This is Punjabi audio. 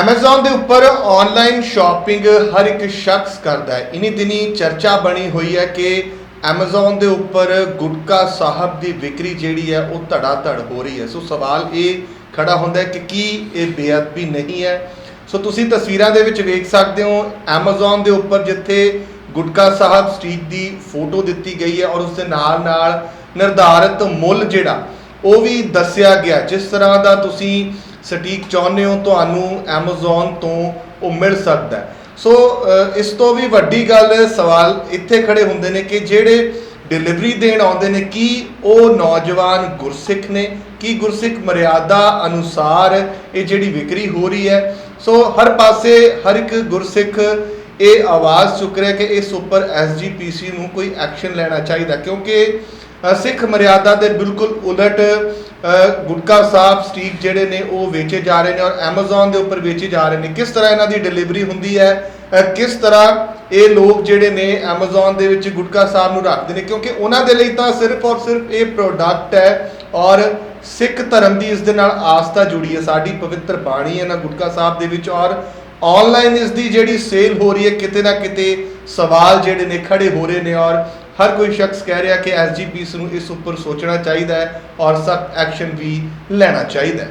Amazon ਦੇ ਉੱਪਰ ਆਨਲਾਈਨ ਸ਼ਾਪਿੰਗ ਹਰ ਇੱਕ ਸ਼ਖਸ ਕਰਦਾ ਹੈ। ਇਨੀ ਦਿਨੀ ਚਰਚਾ ਬਣੀ ਹੋਈ ਹੈ ਕਿ Amazon ਦੇ ਉੱਪਰ ਗੁਟਕਾ ਸਾਹਿਬ ਦੀ ਵਿਕਰੀ ਜਿਹੜੀ ਹੈ, ਉਹ ਧੜਾ ਧੜ ਹੋ ਰਹੀ ਹੈ। ਸੋ ਸਵਾਲ ਇਹ ਖੜਾ ਹੁੰਦਾ ਹੈ ਕਿ ਕੀ ਇਹ ਬੇਅਦਬੀ ਨਹੀਂ ਹੈ? ਸੋ ਤੁਸੀਂ ਤਸਵੀਰਾਂ ਦੇ ਵਿੱਚ ਵੇਖ ਸਕਦੇ ਹੋ, Amazon ਦੇ ਉੱਪਰ ਜਿੱਥੇ ਗੁਟਕਾ ਸਾਹਿਬ ਸਟ੍ਰੀਟ ਦੀ ਫੋਟੋ ਦਿੱਤੀ ਗਈ ਹੈ ਔਰ ਉਸ ਦੇ ਨਾਲ ਨਾਲ ਨਿਰਧਾਰਿਤ ਮੁੱਲ ਜਿਹੜਾ ਉਹ ਵੀ ਦੱਸਿਆ ਗਿਆ, ਜਿਸ ਤਰ੍ਹਾਂ ਦਾ ਤੁਸੀਂ ਸਟੀਕ ਚਾਹੁੰਦੇ ਹੋ, ਤੁਹਾਨੂੰ Amazon ਤੋਂ ਉਹ ਮਿਲ ਸਕਦਾ ਹੈ। ਸੋ ਇਸ ਤੋਂ ਵੀ ਵੱਡੀ ਗੱਲ, ਸਵਾਲ ਇੱਥੇ ਖੜੇ ਹੁੰਦੇ ਨੇ ਕਿ ਜਿਹੜੇ ਡਿਲੀਵਰੀ ਦੇਣ ਆਉਂਦੇ ਨੇ, ਕੀ ਉਹ ਨੌਜਵਾਨ ਗੁਰਸਿੱਖ ਨੇ? ਕੀ ਗੁਰਸਿੱਖ ਮਰਿਆਦਾ ਅਨੁਸਾਰ ਇਹ ਜਿਹੜੀ ਵਿਕਰੀ ਹੋ ਰਹੀ ਹੈ? ਸੋ ਹਰ ਪਾਸੇ ਹਰ ਇੱਕ ਗੁਰਸਿੱਖ ਇਹ ਆਵਾਜ਼ ਚੁੱਕ ਰਿਹਾ ਕਿ ਇਸ ਉੱਪਰ ਐਸਜੀਪੀਸੀ ਨੂੰ ਕੋਈ ਐਕਸ਼ਨ ਲੈਣਾ ਚਾਹੀਦਾ, ਕਿਉਂਕਿ ਸਿੱਖ ਮਰਿਆਦਾ ਦੇ ਬਿਲਕੁਲ ਉਲਟ ਗੁਟਕਾ ਸਾਹਿਬ ਸਟੀਕ ਜਿਹੜੇ ਨੇ ਉਹ ਵੇਚੇ ਜਾ ਰਹੇ ਨੇ ਔਰ Amazon ਦੇ ਉੱਪਰ ਵੇਚੇ ਜਾ ਰਹੇ ਨੇ। ਕਿਸ ਤਰ੍ਹਾਂ ਇਹਨਾਂ ਦੀ ਡਿਲੀਵਰੀ ਹੁੰਦੀ ਹੈ? ਕਿਸ ਤਰ੍ਹਾਂ ਇਹ ਲੋਕ ਜਿਹੜੇ ਨੇ Amazon ਦੇ ਵਿੱਚ ਗੁਟਕਾ ਸਾਹਿਬ ਨੂੰ ਰੱਖਦੇ ਨੇ? ਕਿਉਂਕਿ ਉਹਨਾਂ ਦੇ ਲਈ ਤਾਂ ਸਿਰਫ ਔਰ ਸਿਰਫ ਇਹ ਪ੍ਰੋਡਕਟ ਹੈ ਔਰ ਸਿੱਖ ਧਰਮ ਦੀ ਇਸ ਦੇ ਨਾਲ ਆਸਥਾ ਜੁੜੀ ਹੈ। ਸਾਡੀ ਪਵਿੱਤਰ ਬਾਣੀ ਹੈ ਨਾ ਗੁਟਕਾ ਸਾਹਿਬ ਦੇ ਵਿੱਚ ਔਰ ਆਨਲਾਈਨ ਇਸ ਦੀ ਜਿਹੜੀ ਸੇਲ ਹੋ ਰਹੀ ਹੈ, ਕਿਤੇ ਨਾ ਕਿਤੇ ਸਵਾਲ ਜਿਹੜੇ ਨੇ ਖੜੇ ਹੋ ਰਹੇ ਨੇ ਔਰ ਹਰ ਕੋਈ ਸ਼ਖਸ ਕਹਿ ਰਿਹਾ ਕਿ ਐਸਜੀਪੀਸ ਨੂੰ ਇਸ ਉੱਪਰ ਸੋਚਣਾ ਚਾਹੀਦਾ ਹੈ ਔਰ ਸਖਤ ਐਕਸ਼ਨ ਵੀ ਲੈਣਾ ਚਾਹੀਦਾ ਹੈ।